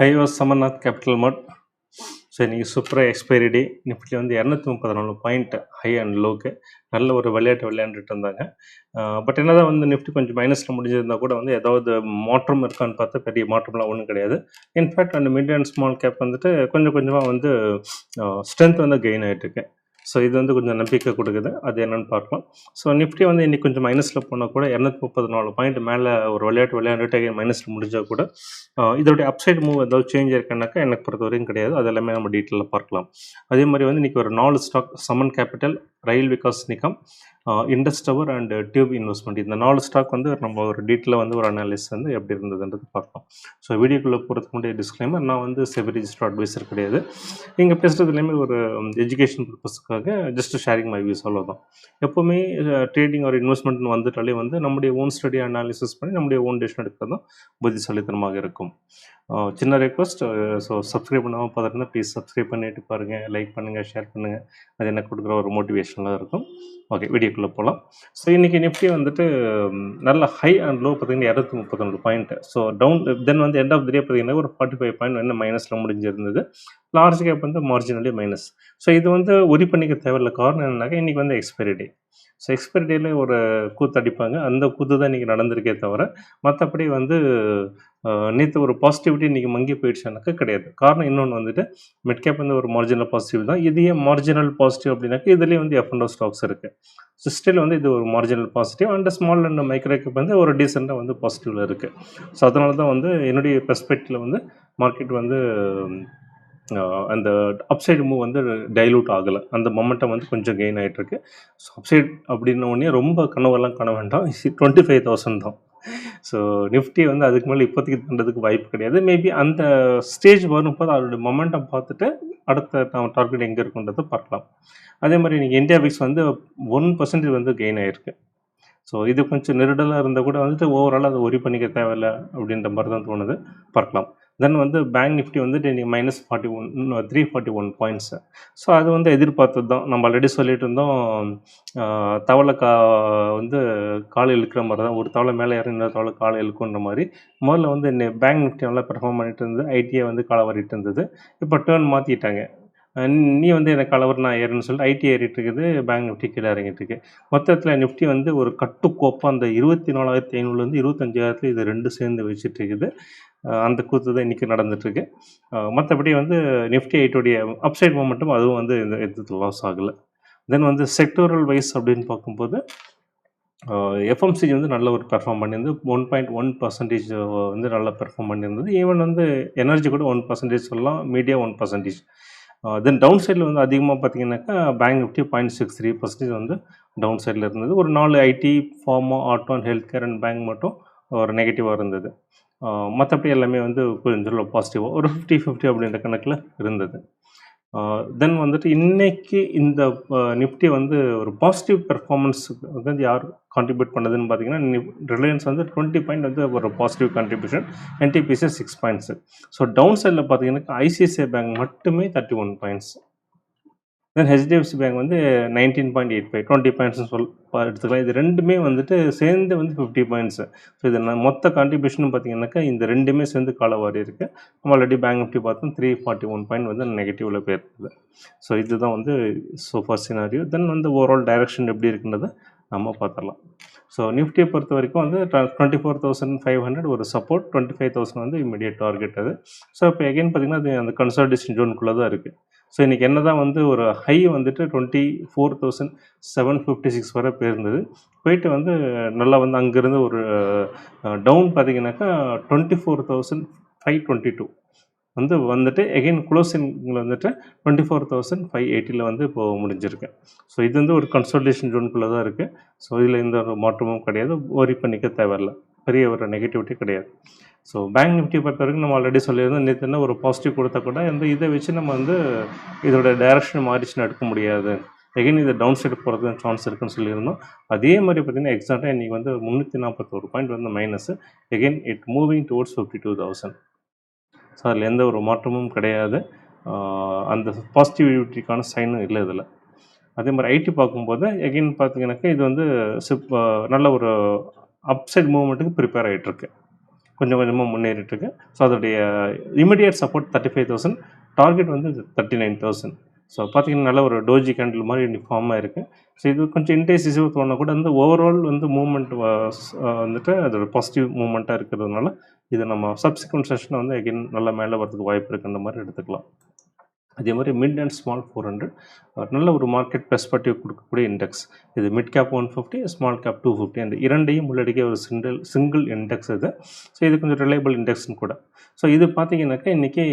High வாஸ் Samarnath capital mart so இன்றைக்கி சூப்பராக எக்ஸ்பைரி டே நிஃப்டி வந்து இரநூத்தி முப்பத்தி நாலு பாயிண்ட் ஹை அண்ட் லோக்கு நல்ல ஒரு விளையாட்டு விளையாண்டுட்டு இருந்தாங்க. பட் என்ன தான் வந்து நிஃப்டி கொஞ்சம் மைனஸில் முடிஞ்சிருந்தா கூட வந்து ஏதாவது மாற்றம் இருக்கான்னு பார்த்தா பெரிய மாற்றம்லாம் ஒன்றும் கிடையாது. இன்ஃபேக்ட் அந்த மிட் அண்ட் ஸ்மால் கேப் வந்துட்டு கொஞ்சம் கொஞ்சமாக வந்து ஸ்ட்ரென்த் வந்து கெயின் ஆகிட்டு இருக்கு. ஸோ இது வந்து கொஞ்சம் நம்பிக்கை கொடுக்குது. அது என்னன்னு பார்க்கலாம். ஸோ நிஃப்டி வந்து இன்றைக்கி கொஞ்சம் மைனஸில் போனால் கூட இரநூத்தி முப்பது நாலு பாயிண்ட் மேலே ஒரு விளையாட்டு விளையாண்டுட்டு மைனஸில் முடிஞ்சால் கூட இதோடைய அப்சைட் மூவ் ஏதாவது சேஞ்ச் இருக்குன்னாக்கா எனக்கு பொறுத்த வரைக்கும் கிடையாது. அது எல்லாமே நம்ம டீட்டெயிலில் பார்க்கலாம். அதே மாதிரி வந்து இன்றைக்கி ஒரு நாலு stock Samman capital rail Vikas Nigam Indus tower and tube investment இந்த நாலு ஸ்டாக் வந்து நம்ம ஒரு டீட்டெயில் வந்து ஒரு அனாலிஸ் வந்து எப்படி இருந்ததுன்றது பார்த்தோம் ஸோ வீடியோக்குள்ளே போகிறதுக்கு முன்னாடி டிஸ்க்ளைமர் நான் வந்து செவி ரிஜிஸ்டர் அட்வைசர் கிடையாது. இங்கே பேசுகிறது எல்லாமே ஒரு எஜுகேஷன் பர்பஸ்க்காக ஜஸ்ட் ஷேரிங் மை வியூஸ் அவ்வளோதான் எப்போவுமே ட்ரேடிங் ஒரு இன்வெஸ்ட்மெண்ட் வந்துட்டாலே வந்து நம்முடைய ஓன் ஸ்டடி அனாலிசிஸ் பண்ணி நம்முடைய ஓன் டெசிஷன் எடுக்கிறது தான் புத்திசாலித்தனமாக இருக்கும். சின்ன ரெக்வஸ்ட் ஸோ சப்ஸ்கிரைப் பண்ணாமல் பார்த்துருந்தா ப்ளீஸ் சப்ஸ்கிரைப் பண்ணிட்டு பாருங்கள் லைக் பண்ணுங்கள் ஷேர் பண்ணுங்கள் அது எனக்கு கொடுக்குற ஒரு மோட்டிவேஷனாக இருக்கும். ஓகே வீடியோக்குள்ளே போகலாம் ஸோ இன்றைக்கி நிஃப்டி வந்துட்டு நல்ல ஹை அண்ட் லோ பார்த்தீங்கன்னா இரநூத்தி முப்பத்தொன்று பாயிண்ட் ஸோ டவுன் தென் வந்து எண்ட் ஆஃப் தி டே பார்த்தீங்கன்னா ஒரு ஃபார்ட்டி ஃபைவ் பாயிண்ட் வந்து மைனஸில் முடிஞ்சிருந்தது. லார்ஜ் கேப் வந்து மார்ஜினலி மைனஸ் ஸோ இது வந்து உரி பண்ணிக்க தேவையில்ல. காரணம் என்னன்னாக்கா இன்றைக்கி வந்து எக்ஸ்பைரி டே ஸோ எக்ஸ்பைரி டேல ஒரு கூத்து அடிப்பாங்க. அந்த கூத்து தான் இன்றைக்கி நடந்திருக்கே தவிர மற்றபடி வந்து நேற்று ஒரு பாசிட்டிவிட்டி இன்றைக்கி மங்கி போயிடுச்சுனாக்கா கிடையாது. காரணம் இன்னொன்று வந்துட்டு மிட்கேப் வந்து ஒரு மார்ஜினல் பாசிட்டிவ் தான். இதையே மார்ஜினல் பாசிட்டிவ் அப்படின்னாக்கா இதுலேயே வந்து எஃப் அண்ட் ஸ்டாக்ஸ் இருக்குது ஸோ ஸ்டில் வந்து இது ஒரு marginal positive and small and micro cap வந்து ஒரு டீசெண்டாக வந்து பாசிட்டிவில் இருக்குது ஸோ அதனால தான் வந்து என்னுடைய பெர்ஸ்பெக்டிவில் வந்து மார்க்கெட் வந்து அந்த அப்சைடு மூவ் வந்து டைலூட் ஆகலை. அந்த மொமெண்டம் வந்து கொஞ்சம் கெயின் ஆகிட்டுருக்கு ஸோ அப்சைட் அப்படின்ன உடனே ரொம்ப கனவெல்லாம் காண வேண்டாம். டுவெண்ட்டி ஃபைவ் தௌசண்ட் தான். ஸோ நிஃப்டி வந்து அதுக்கு மேலே இப்போதைக்கு பண்ணுறதுக்கு வாய்ப்பு கிடையாது. மேபி அந்த ஸ்டேஜ் வரும்போது அதோட மொமெண்டம் பார்த்துட்டு அடுத்த நம்ம டார்கெட் எங்கே இருக்குன்றதை பார்க்கலாம். அதே மாதிரி நீங்கள் இந்தியா விக்ஸ் வந்து ஒன் பர்சன்டேஜ் வந்து கெயின் ஆகிருக்கு ஸோ இது கொஞ்சம் நெருடலாக இருந்தால் கூட வந்துட்டு ஓவரால் அதை ஒரி பண்ணிக்க தேவையில்லை அப்படின்ற மாதிரி தான் தோணுது. பார்க்கலாம். தென் வந்து பேங்க் நிஃப்டி வந்துட்டு இன்றைக்கி minus forty one three forty one points so அது வந்து எதிர்பார்த்தது தான் நம்ம ஆல்ரெடி சொல்லிட்டு இருந்தோம் தவளை கா வந்து காலை இழுக்கிற மாதிரி தான் ஒரு தவளை மேலே இறங்கி இன்னொரு தவளை காலை இழுக்குன்ற மாதிரி. முதல்ல வந்து பேங்க் நிஃப்டி நல்லா பெர்ஃபார்ம் பண்ணிட்டு இருந்தது. ஐடியை வந்து காலை வரிட்டு இருந்தது. இப்போ டேர்ன் மாற்றிட்டாங்க நீ வந்து எனக்கு கலவர் நான் ஏறுன்னு சொல்லிட்டு ஐடி ஏறிட்டு இருக்குது பேங்க் நிஃப்டி கீழே இறங்கிட்டு இருக்கு மொத்தத்தில் நிஃப்டி வந்து ஒரு கட்டுக்கோப்பாக அந்த இருபத்தி நாலாயிரத்தி ஐநூறுலேருந்து இருபத்தஞ்சாயிரத்துல இது ரெண்டு சேர்ந்து வச்சுட்டு இருக்குது அந்த கூத்து தான் இன்றைக்கி நடந்துட்டுருக்கு. மற்றபடி வந்து நிஃப்டி ஐட்டோடைய அப்சைட் மூமெண்ட்டும் அதுவும் வந்து இந்த இது லாஸ் ஆகலை. தென் வந்து செக்டோரல் வைஸ் அப்படின்னு பார்க்கும்போது எஃப்எம்சிஜி வந்து நல்ல ஒரு பெர்ஃபார்ம் பண்ணியிருந்து ஒன் பாயிண்ட் ஒன் பர்சன்டேஜ் வந்து நல்லா பெர்ஃபார்ம் பண்ணியிருந்தது. ஈவன் வந்து எனர்ஜி கூட ஒன் பர்சன்டேஜ் சொல்லலாம். Media one percentage then down சைடில் வந்து அதிகமாக பார்த்தீங்கன்னாக்கா bank nifty point six three percentage வந்து டவுன் சைடில் இருந்தது. ஒரு நாலு IT pharma auto and health care and bank மட்டும் ஒரு நெகட்டிவாக இருந்தது. மற்றபடி எல்லாமே வந்து கொஞ்சம் பாசிட்டிவாக ஒரு ஃபிஃப்டி ஃபிஃப்டி அப்படின்ற கணக்கில் இருந்தது. தென் வந்துட்டு இன்னைக்கு இந்த நிஃப்டி வந்து ஒரு பாசிட்டிவ் பெர்ஃபார்மன்ஸுக்கு வந்து யார் கான்ட்ரிபியூட் பண்ணதுன்னு பார்த்தீங்கன்னா ரிலையன்ஸ் வந்து டுவெண்ட்டி பாயிண்ட் வந்து ஒரு positive contribution N T P C six points so down சைடில் பார்த்தீங்கன்னா I C I C I bank மட்டுமே thirty one points then H D F C bank வந்து nineteen point eight five twenty பாயிண்ட்ஸ்னு சொல் எடுத்துக்கலாம். இது ரெண்டுமே வந்துட்டு சேர்ந்து வந்து ஃபிஃப்டி பாயிண்ட்ஸு ஸோ இது நான் மொத்த கான்ட்ரிபியூஷன் பார்த்தீங்கன்னாக்கா இந்த ரெண்டுமே சேர்ந்து காலவாரி இருக்குது நம்ம ஆல்ரெடி பேங்க் நிஃப்டி பார்த்தோம் த்ரீ ஃபார்ட்டி ஒன் பாயிண்ட் வந்து நெகட்டிவில் போயிருக்குது. ஸோ இதுதான் வந்து சோஃபார் சினாரியோ தென் வந்து ஓவரால் டைரக்ஷன் எப்படி இருக்குன்றதை நம்ம பார்த்துடலாம். ஸோ நிஃப்டியை பொறுத்த வரைக்கும் வந்து twenty four thousand five hundred ஒரு சப்போர்ட் டுவெண்ட்டி ஃபைவ் தௌசண்ட் வந்து இமீடியட் டார்கெட் அது. ஸோ இப்போ எகைன் பார்த்தீங்கன்னா அது அந்த கன்சல்டேஷன் ஜோனுக்குள்ளே தான் இருக்குது ஸோ இன்றைக்கி என்ன தான் வந்து ஒரு ஹை வந்துட்டு twenty four thousand seven fifty six வரை போயிருந்தது. போயிட்டு வந்து நல்லா வந்து அங்கேருந்து ஒரு டவுன் பார்த்தீங்கன்னாக்கா twenty four thousand five twenty two வந்து வந்துட்டு எகைன் குளோசிங்கில் வந்துட்டு டுவெண்ட்டி ஃபோர் தௌசண்ட் ஃபைவ் எயிட்டியில் வந்து இப்போது முடிஞ்சிருக்கு. ஸோ இது வந்து ஒரு கன்சல்டேஷன் ஜோனுக்குள்ளே தான் இருக்குது ஸோ இதில் எந்த ஒரு மாற்றமும் கிடையாது. ஓரி பண்ணிக்க தேவையில்ல. பெரிய ஒரு நெகட்டிவிட்டி கிடையாது. ஸோ பேங்க் நிஃப்டி பொறுத்த வரைக்கும் நம்ம ஆல்ரெடி சொல்லியிருந்தோம். நேற்று என்ன ஒரு பாசிட்டிவ் கொடுத்தா கூட இந்த இதை வச்சு நம்ம வந்து இதோட டைரக்ஷன் மாறிச்சுன்னு எடுக்க முடியாது. எகைன் இது டவுன் சைடு போகிறது சான்ஸ் இருக்குன்னு சொல்லியிருந்தோம். அதே மாதிரி பார்த்தீங்கன்னா எக்ஸாக்டாக இன்றைக்கி வந்து முந்நூற்றி நாற்பத்தோரு பாயிண்ட் வந்து minus again it moving towards fifty two thousand so அதில் எந்த ஒரு மாற்றமும் கிடையாது. அந்த பாசிட்டிவிட்டிக்கான சைனும் இல்லை இதில். அதே மாதிரி ஐடி பார்க்கும்போது எகெயின் பார்த்தீங்கன்னாக்கா இது வந்து சிப் நல்ல ஒரு அப்சைட் மூவ்மெண்ட்டுக்கு ப்ரிப்பேர் ஆகிட்டுருக்கு கொஞ்சம் கொஞ்சமாக முன்னேறிட்டுருக்கு. ஸோ அதோடைய immediate support thirty five thousand target வந்து தேர்ட்டி நைன் தௌசண்ட் ஸோ பார்த்தீங்கன்னா நல்ல ஒரு டோஜி கேண்டில் மாதிரி ஃபார்மாக இருக்குது ஸோ இது கொஞ்சம் இன்டென்சிவாக தோணா கூட வந்து ஓவரால் வந்து மூமெண்ட் வந்துட்டு அதோட பாசிட்டிவ் மூமெண்ட்டாக இருக்கிறதுனால இது நம்ம சப்சிக்வன்ட் செஷனை வந்து எகைன் நல்லா மேலே வரதுக்கு வாய்ப்பு இருக்குன்ற மாதிரி எடுத்துக்கலாம். அதே மாதிரி mid and small four hundred நல்ல ஒரு மார்க்கெட் பெர்ஸ்பெக்டிவ் கொடுக்கக்கூடிய இண்டெக்ஸ் இது mid cap one fifty small cap two fifty அந்த இரண்டையும் உள்ளடக்கிய ஒரு சிங்கிள் சிங்கிள் இண்டெக்ஸ் இது. ஸோ இது கொஞ்சம் ரிலையபிள் இண்டெக்ஸ்னு கூட. ஸோ இது பார்த்தீங்கன்னாக்கா இன்றைக்கி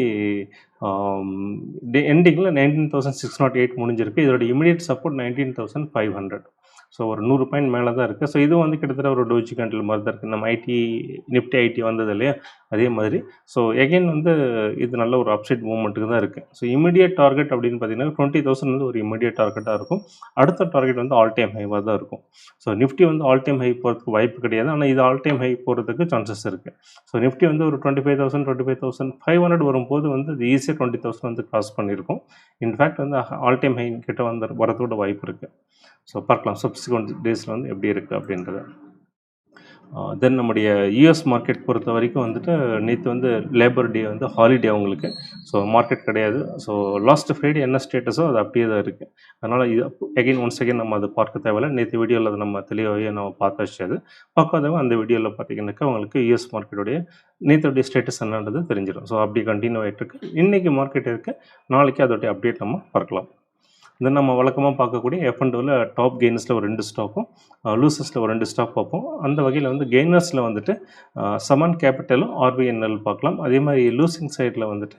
எண்டிங்கில் nineteen thousand six nought eight முடிஞ்சிருக்கு. இதோட immediate support nineteen thousand five hundred so ஒரு நூறு பாயிண்ட் மேலே தான் இருக்குது ஸோ இது வந்து கிட்டத்தட்ட ஒரு டோஜி கண்டில் மாதிரி தான் இருக்குது நம்ம ஐடி நிஃப்டி ஐடி வந்தது இல்லையா? அதே மாதிரி. ஸோ எகைன் வந்து இது நல்ல ஒரு அப்சைட் மூவ்மெண்ட்டுக்கு தான் இருக்குது ஸோ இமீடியட் டார்கெட் அப்படின்னு பார்த்தீங்கன்னா டுவெண்ட்டி தௌசண்ட் வந்து ஒரு இமீடியட் டார்கெட்டாக இருக்கும். அடுத்த டார்கெட் வந்து ஆல் டைம் ஹைவாக தான் இருக்கும். ஸோ நிஃப்டி வந்து ஆல் டைம் ஹை போகிறதுக்கு வாய்ப்பு கிடையாது. ஆனால் இது ஆல் டைம் ஹை போகிறதுக்கு சான்சஸ் இருக்குது ஸோ நிஃப்டி வந்து ஒரு twenty five thousand twenty five thousand five hundred வரும்போது வந்து இது ஈஸியாக டுவெண்ட்டி தௌசண்ட் வந்து கிராஸ் பண்ணியிருக்கும். இன்ஃபேக்ட் வந்து ஆல் டைம் ஹை கிட்ட வந்து வரதோட வாய்ப்பு இருக்குது ஸோ பார்க்கலாம். சப்சிக்வெண்ட் டேஸில் வந்து எப்படி இருக்குது அப்படின்றத. தென் நம்முடைய யூஎஸ் மார்க்கெட் பொறுத்த வரைக்கும் வந்துட்டு நேற்று வந்து லேபர் டே வந்து ஹாலிடே அவங்களுக்கு. ஸோ மார்க்கெட் கிடையாது. ஸோ லாஸ்ட் ஃப்ரைடே என்ன ஸ்டேட்டஸோ அது அப்படியே தான் இருக்குது அதனால் இது எகைன் ஒன்ஸ் அகெயின் நம்ம அதை பார்க்க தேவையில்ல. நேற்று வீடியோவில் அதை நம்ம தெளிவாகவே நம்ம பார்த்தாச்சு அது பார்க்காதவங்க அந்த வீடியோவில் பார்த்தீங்கன்னாக்கா அவங்களுக்கு யூஎஸ் மார்க்கெட்டுடைய நேற்றுடைய ஸ்டேட்டஸ் என்னன்றது தெரிஞ்சிடும். ஸோ அப்படி கண்டினியூ ஆகிட்டு இருக்கு. இன்றைக்கி மார்க்கெட் இருக்குது நாளைக்கு அதோடைய அப்டேட் நம்ம பார்க்கலாம். தென் நம்ம வழக்கமாக பார்க்கக்கூடிய எஃப் அண்ட் டூவில் டாப் கெய்னர்ஸில் ஒரு ரெண்டு ஸ்டாக்கும் லூசஸில் ஒரு ரெண்டு ஸ்டாக் பார்ப்போம். அந்த வகையில் வந்து கெய்னர்ஸில் வந்துட்டு சமன் கேபிட்டலும் ஆர்பிஎன்எல் பார்க்கலாம். அதே மாதிரி லூசிங் சைடில் வந்துட்டு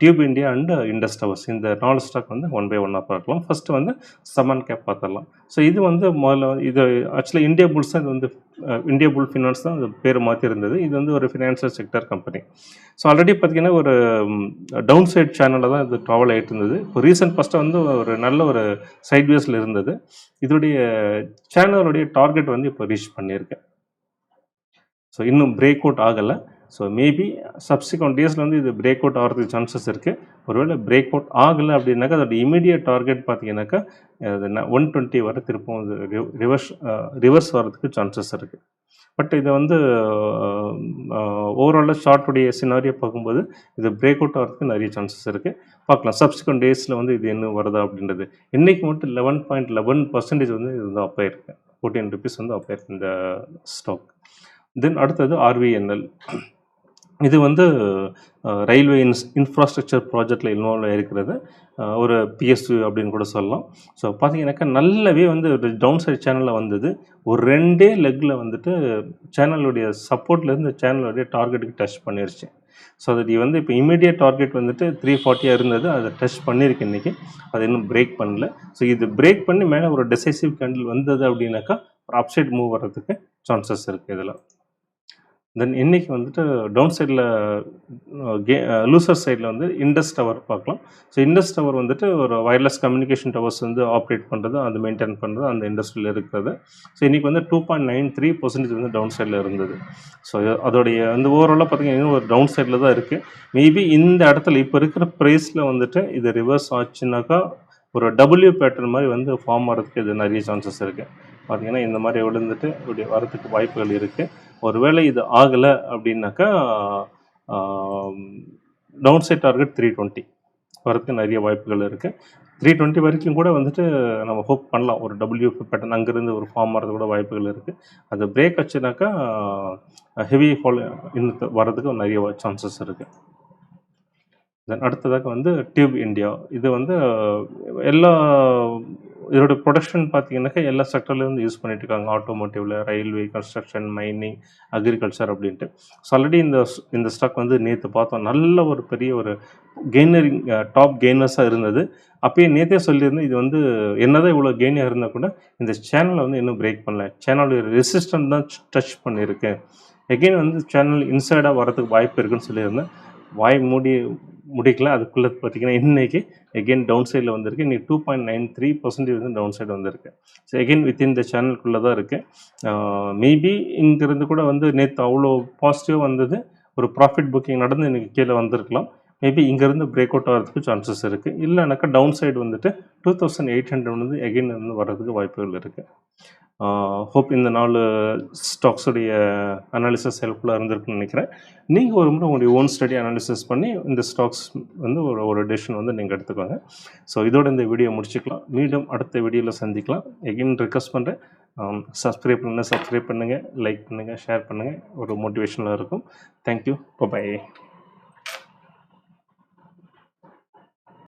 tube India and Indus towers. இந்த நாலு ஸ்டாக் வந்து ஒன் பை ஒன்னாக பார்க்கலாம். ஃபஸ்ட்டு வந்து சமன் கேப் பார்த்துடலாம். ஸோ இது வந்து முதல்ல இது ஆக்சுவலாக இந்தியா புல்ஸ் தான் இது வந்து இந்தியா புல் ஃபினான்ஸ் தான் அது பேர் மாற்றிருந்தது இது வந்து ஒரு financial sector company so already பார்த்தீங்கன்னா ஒரு டவுன் சைட் சேனலில் தான் இது ட்ராவல் ஆகிட்டு இருந்தது. இப்போ ரீசெண்ட் ஃபஸ்ட்டு வந்து ஒரு நல்ல ஒரு சைட் வேஸில் இருந்தது. இதோடைய சேனலுடைய டார்கெட் வந்து இப்போ ரீச் பண்ணியிருக்கேன் ஸோ இன்னும் பிரேக் அவுட் ஆகலை. ஸோ மேபி சப்சிக்வெண்ட் டேஸில் வந்து இது பிரேக் அவுட் ஆகிறதுக்கு சான்சஸ் இருக்குது ஒருவேளை பிரேக் அவுட் ஆகலை அப்படின்னாக்கா அதோட இமீடியட் டார்கெட் பார்த்தீங்கன்னாக்கா ஒன் டுவெண்ட்டி வரை திருப்பம் இது ரிவர்ஸ் ரிவர்ஸ் வர்றதுக்கு சான்சஸ் இருக்குது பட் இதை வந்து ஓவராலாக ஷார்ட்டுடைய சினாரியை பார்க்கும்போது இது பிரேக் அவுட் ஆகிறதுக்கு நிறைய சான்சஸ் இருக்குது பார்க்கலாம். சப்சிக்வெண்ட் டேஸில் வந்து இது என்ன வருதா அப்படின்றது. இன்றைக்கி மட்டும் லெவன் பாயிண்ட் லெவன் பர்சன்டேஜ் வந்து இது வந்து அப் ஆயிருக்கு. ஃபோர்டீன் ருபீஸ் வந்து அப் ஆயிருக்கு இந்த ஸ்டாக் தென் அடுத்தது ஆர்விஎன்எல் இது வந்து ரயில்வே இன்ஸ் இன்ஃப்ராஸ்ட்ரக்சர் ப்ராஜெக்டில் இன்வால்வ் ஆகிருக்கிறது ஒரு பிஎஸ்யூ அப்படின்னு கூட சொல்லலாம். ஸோ பார்த்தீங்கன்னாக்கா நல்லாவே வந்து ஒரு டவுன் சைட் சேனலில் வந்தது. ஒரு ரெண்டே லெக்கில் வந்துட்டு சேனலுடைய சப்போர்ட்லேருந்து சேனலுடைய டார்கெட்டுக்கு டச் பண்ணிருச்சு. ஸோ அது வந்து இப்போ இமீடியட் டார்கெட் வந்துட்டு த்ரீ ஃபார்ட்டியாக இருந்தது. அதை டச் பண்ணியிருக்கு இன்றைக்கி அது இன்னும் பிரேக் பண்ணல. ஸோ இது பிரேக் பண்ணி மேலே ஒரு டெசைசிவ் கேண்டில் வந்தது அப்படின்னாக்கா ஒரு அப்சைட் மூவ் வர்றதுக்கு சான்சஸ் இருக்குது இதில். தென் இன்றைக்கி வந்துட்டு டவுன் சைடில் கே லூசர் சைடில் வந்து இண்டஸ் டவர் பார்க்கலாம். ஸோ இண்டஸ் டவர் வந்துட்டு ஒரு வயர்லெஸ் கம்யூனிகேஷன் டவர்ஸ் வந்து ஆப்ரேட் பண்ணுறது அது மெயின்டைன் பண்ணுறது அந்த இண்டஸ்ட்ரியில் இருக்கிறது. ஸோ இன்றைக்கி வந்து two point nine three percentage வந்து டவுன் சைடில் இருந்தது. ஸோ அதோடைய அந்த ஓவராலாக பார்த்தீங்கன்னா ஒரு டவுன் சைடில் தான் இருக்குது மேபி இந்த இடத்துல இப்போ இருக்கிற ப்ரைஸில் வந்துட்டு இது ரிவர்ஸ் ஆச்சுனாக்கா ஒரு டபுள்யூ பேட்டர்ன் மாதிரி வந்து ஃபார்ம் ஆகிறதுக்கு இது நிறைய சான்சஸ் இருக்குது பார்த்தீங்கன்னா இந்த மாதிரி விழுந்துட்டு இப்படி வரத்துக்கு வாய்ப்புகள் இருக்குது ஒருவேளை இது ஆகலை அப்படின்னாக்கா down side target three twenty வரதுக்கு நிறைய வாய்ப்புகள் இருக்குது த்ரீ டுவெண்ட்டி வரைக்கும் கூட வந்துட்டு நம்ம ஹோப் பண்ணலாம். ஒரு டபிள்யூ பேட்டர்ன் அங்கேருந்து ஒரு ஃபார்ம் வரது கூட வாய்ப்புகள் இருக்குது அது பிரேக் ஆச்சுனாக்கா ஹெவி ஃபால் இன்னும் வர்றதுக்கு நிறைய சான்சஸ் இருக்குது தென் அடுத்ததாக வந்து டியூப் இந்தியா இது வந்து எல்லா இதோட ப்ரொடக்ஷன் பார்த்தீங்கன்னாக்கா எல்லா செக்டர்லேருந்து யூஸ் பண்ணிட்டு இருக்காங்க ஆட்டோமோட்டிவில் ரயில்வே கன்ஸ்ட்ரக்ஷன் மைனிங் அக்ரிகல்ச்சர் அப்படின்ட்டு. ஸோ ஆல்ரெடி இந்த இந்த ஸ்டாக் வந்து நேற்று பார்த்தோம். நல்ல ஒரு பெரிய ஒரு கெய்னரிங் டாப் கெய்னர்ஸாக இருந்தது. அப்பயே நேற்றே சொல்லியிருந்தேன் இது வந்து என்னதான் இவ்வளோ கெய்னாக இருந்தால் கூட இந்த சேனலை வந்து இன்னும் பிரேக் பண்ணல. சேனலுடைய ரெசிஸ்டன்ட் தான் டச் பண்ணியிருக்கு. எகெயின் வந்து சேனல் இன்சைடாக வரதுக்கு வாய்ப்பு இருக்குன்னு சொல்லியிருந்தேன். வாய் மூடி முடிக்கல. அதுக்குள்ளே பார்த்தீங்கன்னா இன்றைக்கி எகெயின் டவுன் சைடில் வந்திருக்கு. இன்றைக்கி two point nine three percentage வந்து டவுன் சைடு வந்திருக்கு. ஸோ எகெயின் வித்தின் த சேனலுக்குள்ளே தான் இருக்குது மேபி இங்கேருந்து கூட வந்து நேற்று அவ்வளோ பாசிட்டிவாக வந்தது. ஒரு ப்ராஃபிட் புக்கிங் நடந்து இன்றைக்கி கீழே வந்திருக்கலாம். மேபி இங்கேருந்து பிரேக் அவுட் ஆகிறதுக்கு சான்சஸ் இருக்குது இல்லைனாக்கா டவுன் சைடு வந்துட்டு டூ தௌசண்ட் எயிட் ஹண்ட்ரட் வந்து எகெயின் வந்து வர்றதுக்கு வாய்ப்புகள் இருக்குது ஹோப் இந்த நாலு ஸ்டாக்ஸுடைய அனாலிசிஸ் ஹெல்ப்ஃபுல்லாக இருந்திருக்குன்னு நினைக்கிறேன். நீங்கள் ஒரு முறை உங்களுடைய ஓன் ஸ்டடி அனாலிசிஸ் பண்ணி இந்த ஸ்டாக்ஸ் வந்து ஒரு ஒரு டெசிஷன் வந்து நீங்கள் எடுத்துக்கோங்க. ஸோ இதோட இந்த வீடியோ முடிச்சுக்கலாம். மீண்டும் அடுத்த வீடியோவில் சந்திக்கலாம். எகைன் ரெக்வஸ்ட் பண்ணுறேன் சப்ஸ்கிரைப் பண்ணுங்கள் சப்ஸ்கிரைப் பண்ணுங்கள் லைக் பண்ணுங்கள் ஷேர் பண்ணுங்கள் ஒரு மோட்டிவேஷனாக இருக்கும். Thank you bye